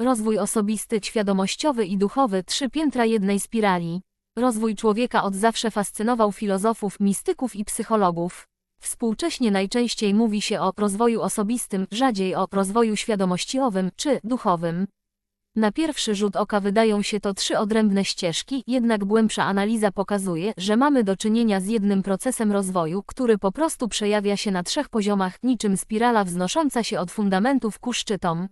Rozwój osobisty, świadomościowy i duchowy, trzy piętra jednej spirali. Rozwój człowieka od zawsze fascynował filozofów, mistyków i psychologów. Współcześnie najczęściej mówi się o rozwoju osobistym, rzadziej o rozwoju świadomościowym czy duchowym. Na pierwszy rzut oka wydają się to trzy odrębne ścieżki, jednak głębsza analiza pokazuje, że mamy do czynienia z jednym procesem rozwoju, który po prostu przejawia się na trzech poziomach, niczym spirala wznosząca się od fundamentów ku szczytom.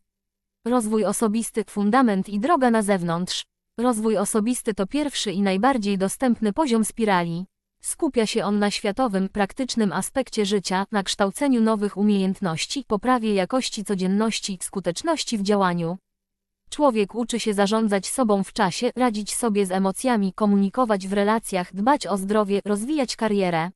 Rozwój osobisty, fundament i droga na zewnątrz. Rozwój osobisty to pierwszy i najbardziej dostępny poziom spirali. Skupia się on na światowym, praktycznym aspekcie życia, na kształceniu nowych umiejętności, poprawie jakości codzienności, skuteczności w działaniu. Człowiek uczy się zarządzać sobą w czasie, radzić sobie z emocjami, komunikować w relacjach, dbać o zdrowie, rozwijać karierę.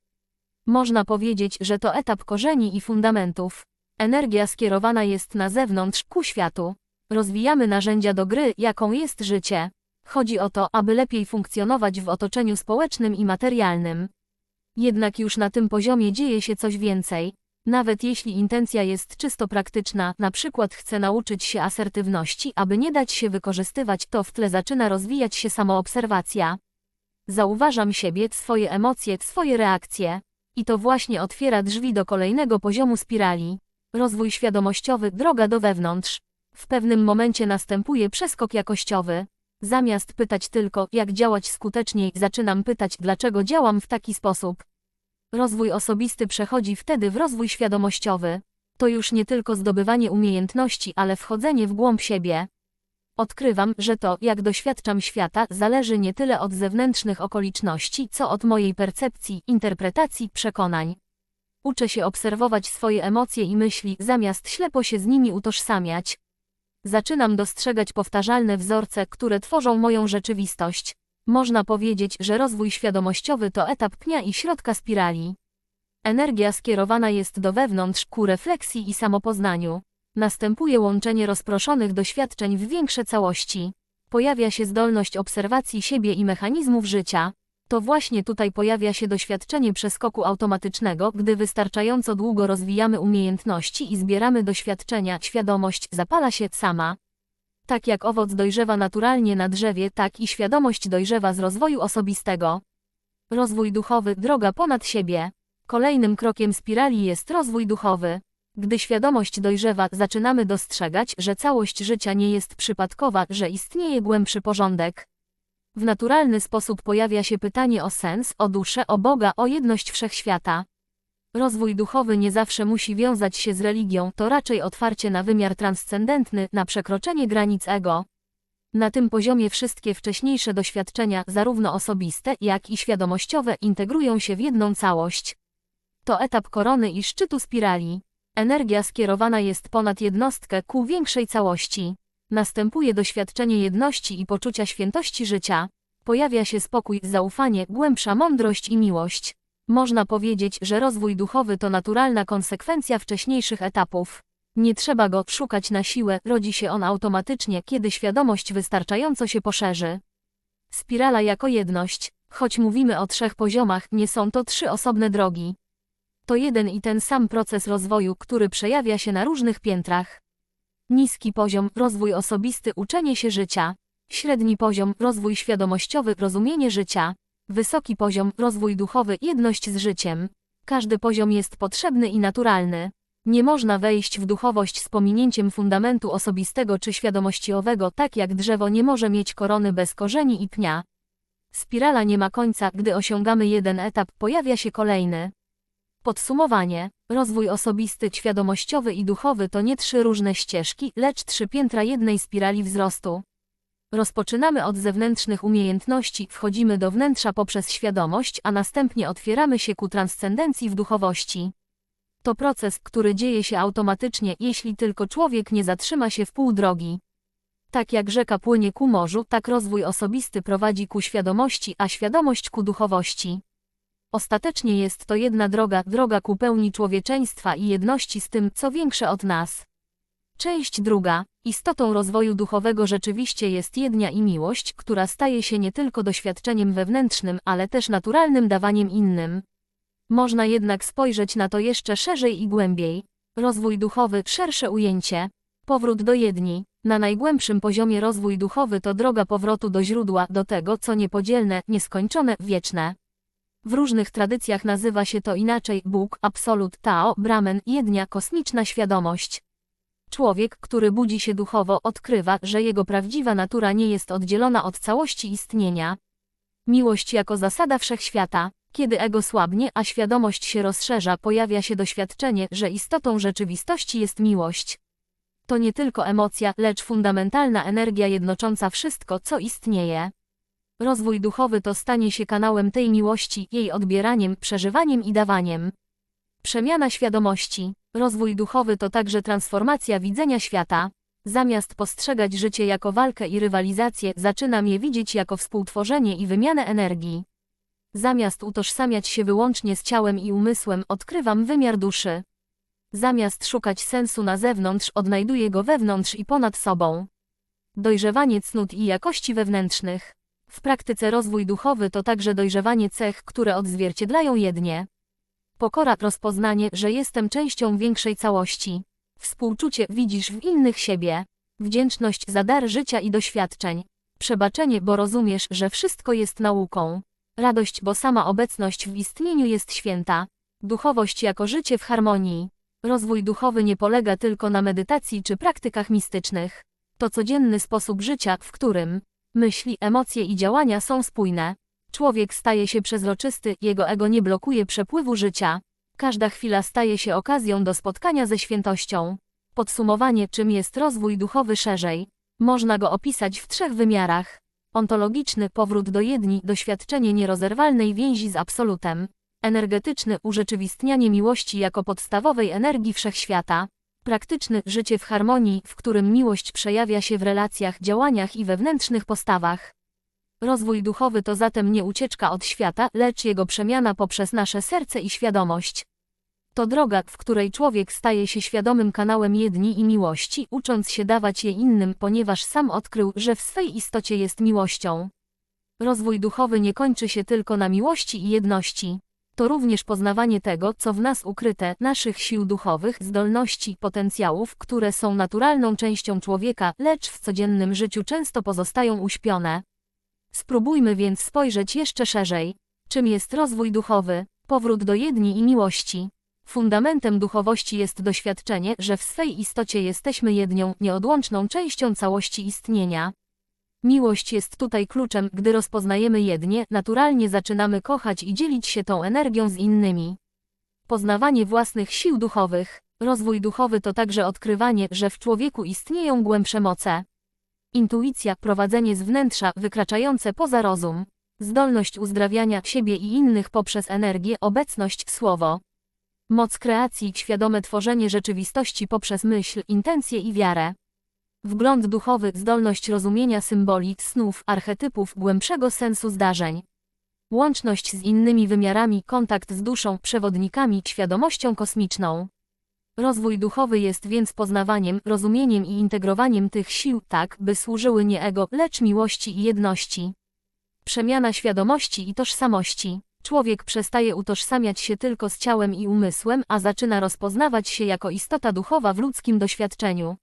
Można powiedzieć, że to etap korzeni i fundamentów. Energia skierowana jest na zewnątrz, ku światu. Rozwijamy narzędzia do gry, jaką jest życie. Chodzi o to, aby lepiej funkcjonować w otoczeniu społecznym i materialnym. Jednak już na tym poziomie dzieje się coś więcej. Nawet jeśli intencja jest czysto praktyczna, na przykład chcę nauczyć się asertywności, aby nie dać się wykorzystywać, to w tle zaczyna rozwijać się samoobserwacja. Zauważam siebie, swoje emocje, swoje reakcje. I to właśnie otwiera drzwi do kolejnego poziomu spirali. Rozwój świadomościowy, droga do wewnątrz. W pewnym momencie następuje przeskok jakościowy. Zamiast pytać tylko, jak działać skuteczniej, zaczynam pytać, dlaczego działam w taki sposób. Rozwój osobisty przechodzi wtedy w rozwój świadomościowy. To już nie tylko zdobywanie umiejętności, ale wchodzenie w głąb siebie. Odkrywam, że to, jak doświadczam świata, zależy nie tyle od zewnętrznych okoliczności, co od mojej percepcji, interpretacji, przekonań. Uczę się obserwować swoje emocje i myśli, zamiast ślepo się z nimi utożsamiać. Zaczynam dostrzegać powtarzalne wzorce, które tworzą moją rzeczywistość. Można powiedzieć, że rozwój świadomościowy to etap pnia i środka spirali. Energia skierowana jest do wewnątrz, ku refleksji i samopoznaniu. Następuje łączenie rozproszonych doświadczeń w większe całości. Pojawia się zdolność obserwacji siebie i mechanizmów życia. To właśnie tutaj pojawia się doświadczenie przeskoku automatycznego, gdy wystarczająco długo rozwijamy umiejętności i zbieramy doświadczenia, świadomość zapala się sama. Tak jak owoc dojrzewa naturalnie na drzewie, tak i świadomość dojrzewa z rozwoju osobistego. Rozwój duchowy, droga ponad siebie. Kolejnym krokiem spirali jest rozwój duchowy. Gdy świadomość dojrzewa, zaczynamy dostrzegać, że całość życia nie jest przypadkowa, że istnieje głębszy porządek. W naturalny sposób pojawia się pytanie o sens, o duszę, o Boga, o jedność wszechświata. Rozwój duchowy nie zawsze musi wiązać się z religią, to raczej otwarcie na wymiar transcendentny, na przekroczenie granic ego. Na tym poziomie wszystkie wcześniejsze doświadczenia, zarówno osobiste, jak i świadomościowe, integrują się w jedną całość. To etap korony i szczytu spirali. Energia skierowana jest ponad jednostkę ku większej całości. Następuje doświadczenie jedności i poczucia świętości życia. Pojawia się spokój, zaufanie, głębsza mądrość i miłość. Można powiedzieć, że rozwój duchowy to naturalna konsekwencja wcześniejszych etapów. Nie trzeba go szukać na siłę, rodzi się on automatycznie, kiedy świadomość wystarczająco się poszerzy. Spirala jako jedność. Choć mówimy o trzech poziomach, nie są to trzy osobne drogi. To jeden i ten sam proces rozwoju, który przejawia się na różnych piętrach. Niski poziom, rozwój osobisty, uczenie się życia. Średni poziom, rozwój świadomościowy, rozumienie życia. Wysoki poziom, rozwój duchowy, jedność z życiem. Każdy poziom jest potrzebny i naturalny. Nie można wejść w duchowość z pominięciem fundamentu osobistego czy świadomościowego, tak jak drzewo nie może mieć korony bez korzeni i pnia. Spirala nie ma końca, gdy osiągamy jeden etap, pojawia się kolejny. Podsumowanie. Rozwój osobisty, świadomościowy i duchowy to nie trzy różne ścieżki, lecz trzy piętra jednej spirali wzrostu. Rozpoczynamy od zewnętrznych umiejętności, wchodzimy do wnętrza poprzez świadomość, a następnie otwieramy się ku transcendencji w duchowości. To proces, który dzieje się automatycznie, jeśli tylko człowiek nie zatrzyma się w pół drogi. Tak jak rzeka płynie ku morzu, tak rozwój osobisty prowadzi ku świadomości, a świadomość ku duchowości. Ostatecznie jest to jedna droga, droga ku pełni człowieczeństwa i jedności z tym, co większe od nas. Część druga. Istotą rozwoju duchowego rzeczywiście jest jednia i miłość, która staje się nie tylko doświadczeniem wewnętrznym, ale też naturalnym dawaniem innym. Można jednak spojrzeć na to jeszcze szerzej i głębiej. Rozwój duchowy, szersze ujęcie. Powrót do jedni. Na najgłębszym poziomie rozwój duchowy to droga powrotu do źródła, do tego, co niepodzielne, nieskończone, wieczne. W różnych tradycjach nazywa się to inaczej Bóg, Absolut, Tao, Brahman, jednia, kosmiczna świadomość. Człowiek, który budzi się duchowo, odkrywa, że jego prawdziwa natura nie jest oddzielona od całości istnienia. Miłość jako zasada wszechświata. Kiedy ego słabnie, a świadomość się rozszerza, pojawia się doświadczenie, że istotą rzeczywistości jest miłość. To nie tylko emocja, lecz fundamentalna energia jednocząca wszystko, co istnieje. Rozwój duchowy to stanie się kanałem tej miłości, jej odbieraniem, przeżywaniem i dawaniem. Przemiana świadomości. Rozwój duchowy to także transformacja widzenia świata. Zamiast postrzegać życie jako walkę i rywalizację, zaczynam je widzieć jako współtworzenie i wymianę energii. Zamiast utożsamiać się wyłącznie z ciałem i umysłem, odkrywam wymiar duszy. Zamiast szukać sensu na zewnątrz, odnajduję go wewnątrz i ponad sobą. Dojrzewanie cnót i jakości wewnętrznych. W praktyce rozwój duchowy to także dojrzewanie cech, które odzwierciedlają jednie. Pokora, rozpoznanie, że jestem częścią większej całości. Współczucie widzisz w innych siebie. Wdzięczność za dar życia i doświadczeń. Przebaczenie, bo rozumiesz, że wszystko jest nauką. Radość, bo sama obecność w istnieniu jest święta. Duchowość jako życie w harmonii. Rozwój duchowy nie polega tylko na medytacji czy praktykach mistycznych. To codzienny sposób życia, w którym myśli, emocje i działania są spójne. Człowiek staje się przezroczysty, jego ego nie blokuje przepływu życia. Każda chwila staje się okazją do spotkania ze świętością. Podsumowanie, czym jest rozwój duchowy szerzej. Można go opisać w trzech wymiarach. Ontologiczny powrót do jedni, doświadczenie nierozerwalnej więzi z absolutem. Energetyczny urzeczywistnianie miłości jako podstawowej energii wszechświata. Praktyczny życie w harmonii, w którym miłość przejawia się w relacjach, działaniach i wewnętrznych postawach. Rozwój duchowy to zatem nie ucieczka od świata, lecz jego przemiana poprzez nasze serce i świadomość. To droga, w której człowiek staje się świadomym kanałem jedni i miłości, ucząc się dawać je innym, ponieważ sam odkrył, że w swej istocie jest miłością. Rozwój duchowy nie kończy się tylko na miłości i jedności. To również poznawanie tego, co w nas ukryte, naszych sił duchowych, zdolności, potencjałów, które są naturalną częścią człowieka, lecz w codziennym życiu często pozostają uśpione. Spróbujmy więc spojrzeć jeszcze szerzej. Czym jest rozwój duchowy? Powrót do jedni i miłości. Fundamentem duchowości jest doświadczenie, że w swej istocie jesteśmy jednią, nieodłączną częścią całości istnienia. Miłość jest tutaj kluczem, gdy rozpoznajemy jednie, naturalnie zaczynamy kochać i dzielić się tą energią z innymi. Poznawanie własnych sił duchowych. Rozwój duchowy to także odkrywanie, że w człowieku istnieją głębsze moce. Intuicja, prowadzenie z wnętrza, wykraczające poza rozum. Zdolność uzdrawiania siebie i innych poprzez energię, obecność, słowo. Moc kreacji, świadome tworzenie rzeczywistości poprzez myśl, intencje i wiarę. Wgląd duchowy, zdolność rozumienia symboli, snów, archetypów, głębszego sensu zdarzeń. Łączność z innymi wymiarami, kontakt z duszą, przewodnikami, świadomością kosmiczną. Rozwój duchowy jest więc poznawaniem, rozumieniem i integrowaniem tych sił tak, by służyły nie ego, lecz miłości i jedności. Przemiana świadomości i tożsamości. Człowiek przestaje utożsamiać się tylko z ciałem i umysłem, a zaczyna rozpoznawać się jako istota duchowa w ludzkim doświadczeniu.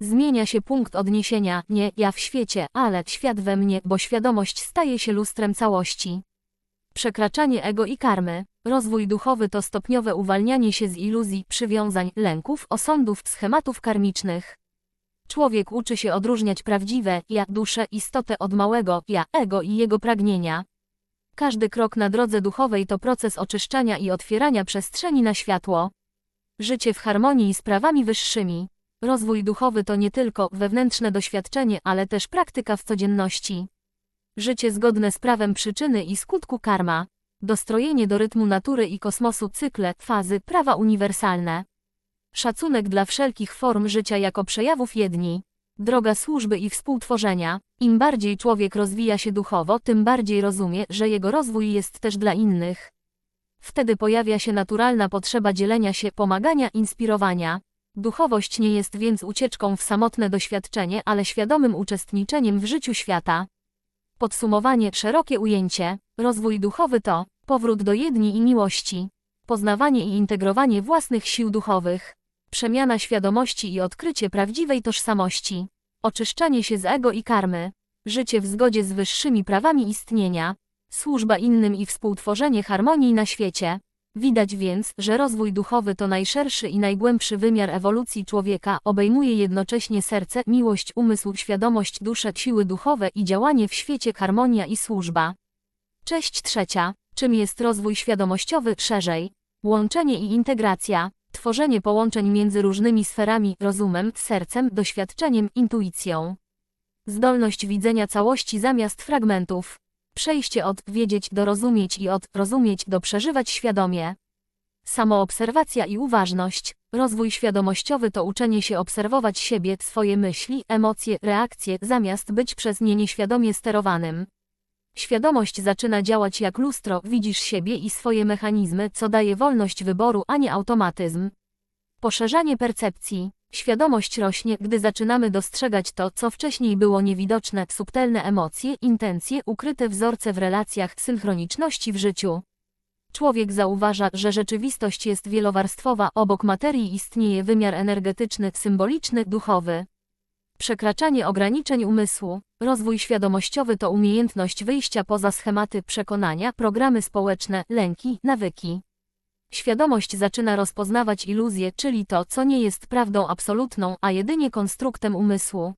Zmienia się punkt odniesienia, nie ja w świecie, ale świat we mnie, bo świadomość staje się lustrem całości. Przekraczanie ego i karmy. Rozwój duchowy to stopniowe uwalnianie się z iluzji, przywiązań, lęków, osądów, schematów karmicznych. Człowiek uczy się odróżniać prawdziwe ja, duszę, istotę od małego ja, ego i jego pragnienia. Każdy krok na drodze duchowej to proces oczyszczania i otwierania przestrzeni na światło. Życie w harmonii z prawami wyższymi. Rozwój duchowy to nie tylko wewnętrzne doświadczenie, ale też praktyka w codzienności. Życie zgodne z prawem przyczyny i skutku karma. Dostrojenie do rytmu natury i kosmosu cykle, fazy, prawa uniwersalne. Szacunek dla wszelkich form życia jako przejawów jedni. Droga służby i współtworzenia. Im bardziej człowiek rozwija się duchowo, tym bardziej rozumie, że jego rozwój jest też dla innych. Wtedy pojawia się naturalna potrzeba dzielenia się, pomagania, inspirowania. Duchowość nie jest więc ucieczką w samotne doświadczenie, ale świadomym uczestniczeniem w życiu świata. Podsumowanie, szerokie ujęcie. Rozwój duchowy to powrót do jedni i miłości. Poznawanie i integrowanie własnych sił duchowych. Przemiana świadomości i odkrycie prawdziwej tożsamości. Oczyszczanie się z ego i karmy. Życie w zgodzie z wyższymi prawami istnienia. Służba innym i współtworzenie harmonii na świecie. Widać więc, że rozwój duchowy to najszerszy i najgłębszy wymiar ewolucji człowieka, obejmuje jednocześnie serce, miłość, umysł, świadomość, duszę, siły duchowe i działanie w świecie harmonia i służba. Cześć trzecia. Czym jest rozwój świadomościowy szerzej? Łączenie i integracja. Tworzenie połączeń między różnymi sferami, rozumem, sercem, doświadczeniem, intuicją. Zdolność widzenia całości zamiast fragmentów. Przejście od wiedzieć do rozumieć i od rozumieć do przeżywać świadomie. Samoobserwacja i uważność. Rozwój świadomościowy to uczenie się obserwować siebie, swoje myśli, emocje, reakcje, zamiast być przez nie nieświadomie sterowanym. Świadomość zaczyna działać jak lustro, widzisz siebie i swoje mechanizmy, co daje wolność wyboru, a nie automatyzm. Poszerzanie percepcji. Świadomość rośnie, gdy zaczynamy dostrzegać to, co wcześniej było niewidoczne, subtelne emocje, intencje, ukryte wzorce w relacjach, synchroniczności w życiu. Człowiek zauważa, że rzeczywistość jest wielowarstwowa, obok materii istnieje wymiar energetyczny, symboliczny, duchowy. Przekraczanie ograniczeń umysłu. Rozwój świadomościowy to umiejętność wyjścia poza schematy przekonania, programy społeczne, lęki, nawyki. Świadomość zaczyna rozpoznawać iluzję, czyli to, co nie jest prawdą absolutną, a jedynie konstruktem umysłu.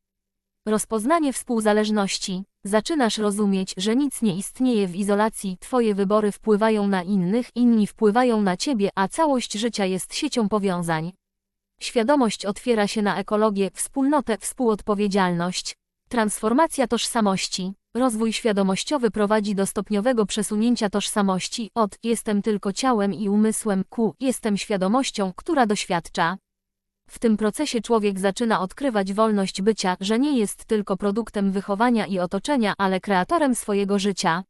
Rozpoznanie współzależności. Zaczynasz rozumieć, że nic nie istnieje w izolacji, twoje wybory wpływają na innych, inni wpływają na ciebie, a całość życia jest siecią powiązań. Świadomość otwiera się na ekologię, wspólnotę, współodpowiedzialność. Transformacja tożsamości. Rozwój świadomościowy prowadzi do stopniowego przesunięcia tożsamości od jestem tylko ciałem i umysłem ku jestem świadomością, która doświadcza. W tym procesie człowiek zaczyna odkrywać wolność bycia, że nie jest tylko produktem wychowania i otoczenia, ale kreatorem swojego życia.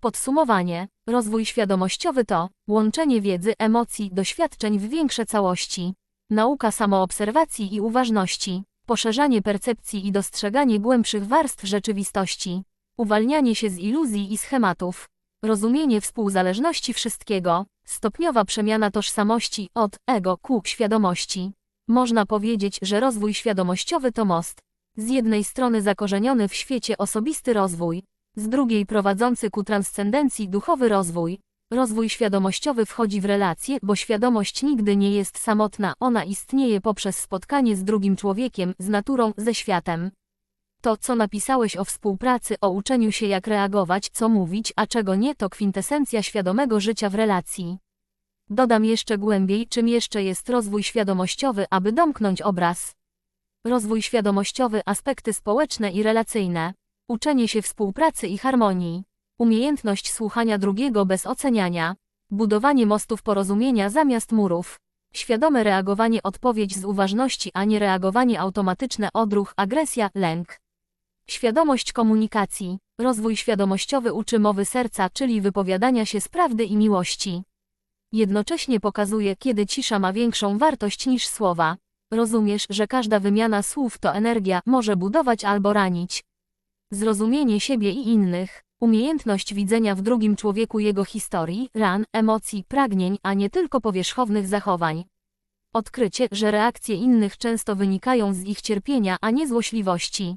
Podsumowanie. Rozwój świadomościowy to łączenie wiedzy, emocji, doświadczeń w większe całości. Nauka samoobserwacji i uważności. Poszerzanie percepcji i dostrzeganie głębszych warstw rzeczywistości. Uwalnianie się z iluzji i schematów. Rozumienie współzależności wszystkiego. Stopniowa przemiana tożsamości od ego ku świadomości. Można powiedzieć, że rozwój świadomościowy to most. Z jednej strony zakorzeniony w świecie osobisty rozwój, z drugiej prowadzący ku transcendencji duchowy rozwój. Rozwój świadomościowy wchodzi w relacje, bo świadomość nigdy nie jest samotna, ona istnieje poprzez spotkanie z drugim człowiekiem, z naturą, ze światem. To, co napisałeś o współpracy, o uczeniu się jak reagować, co mówić, a czego nie, to kwintesencja świadomego życia w relacji. Dodam jeszcze głębiej, czym jeszcze jest rozwój świadomościowy, aby domknąć obraz. Rozwój świadomościowy, aspekty społeczne i relacyjne. Uczenie się współpracy i harmonii. Umiejętność słuchania drugiego bez oceniania. Budowanie mostów porozumienia zamiast murów. Świadome reagowanie odpowiedź z uważności, a nie reagowanie automatyczne odruch, agresja, lęk. Świadomość komunikacji. Rozwój świadomościowy uczy mowy serca, czyli wypowiadania się z prawdy i miłości. Jednocześnie pokazuje, kiedy cisza ma większą wartość niż słowa. Rozumiesz, że każda wymiana słów to energia, może budować albo ranić. Zrozumienie siebie i innych. Umiejętność widzenia w drugim człowieku jego historii, ran, emocji, pragnień, a nie tylko powierzchownych zachowań. Odkrycie, że reakcje innych często wynikają z ich cierpienia, a nie złośliwości.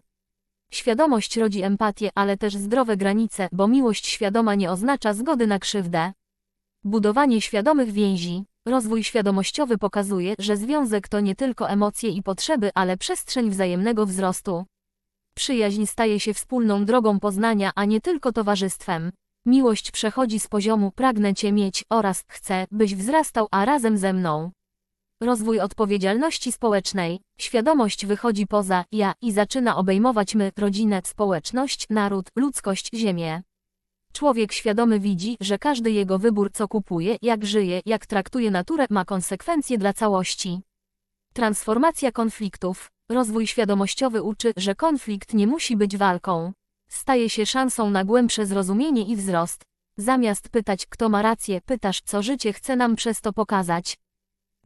Świadomość rodzi empatię, ale też zdrowe granice, bo miłość świadoma nie oznacza zgody na krzywdę. Budowanie świadomych więzi. Rozwój świadomościowy pokazuje, że związek to nie tylko emocje i potrzeby, ale przestrzeń wzajemnego wzrostu. Przyjaźń staje się wspólną drogą poznania, a nie tylko towarzystwem. Miłość przechodzi z poziomu pragnę Cię mieć oraz chcę, byś wzrastał, a razem ze mną. Rozwój odpowiedzialności społecznej. Świadomość wychodzi poza ja i zaczyna obejmować my, rodzinę, społeczność, naród, ludzkość, ziemię. Człowiek świadomy widzi, że każdy jego wybór, co kupuje, jak żyje, jak traktuje naturę, ma konsekwencje dla całości. Transformacja konfliktów. Rozwój świadomościowy uczy, że konflikt nie musi być walką. Staje się szansą na głębsze zrozumienie i wzrost. Zamiast pytać, kto ma rację, pytasz, co życie chce nam przez to pokazać.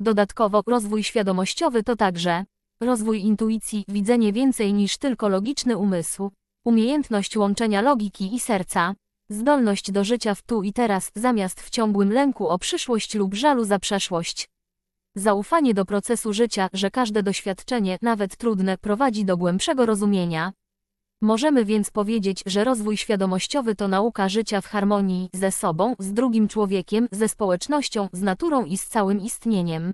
Dodatkowo, rozwój świadomościowy to także rozwój intuicji, widzenie więcej niż tylko logiczny umysł, umiejętność łączenia logiki i serca, zdolność do życia w tu i teraz, zamiast w ciągłym lęku o przyszłość lub żalu za przeszłość. Zaufanie do procesu życia, że każde doświadczenie, nawet trudne, prowadzi do głębszego rozumienia. Możemy więc powiedzieć, że rozwój świadomościowy to nauka życia w harmonii ze sobą, z drugim człowiekiem, ze społecznością, z naturą i z całym istnieniem.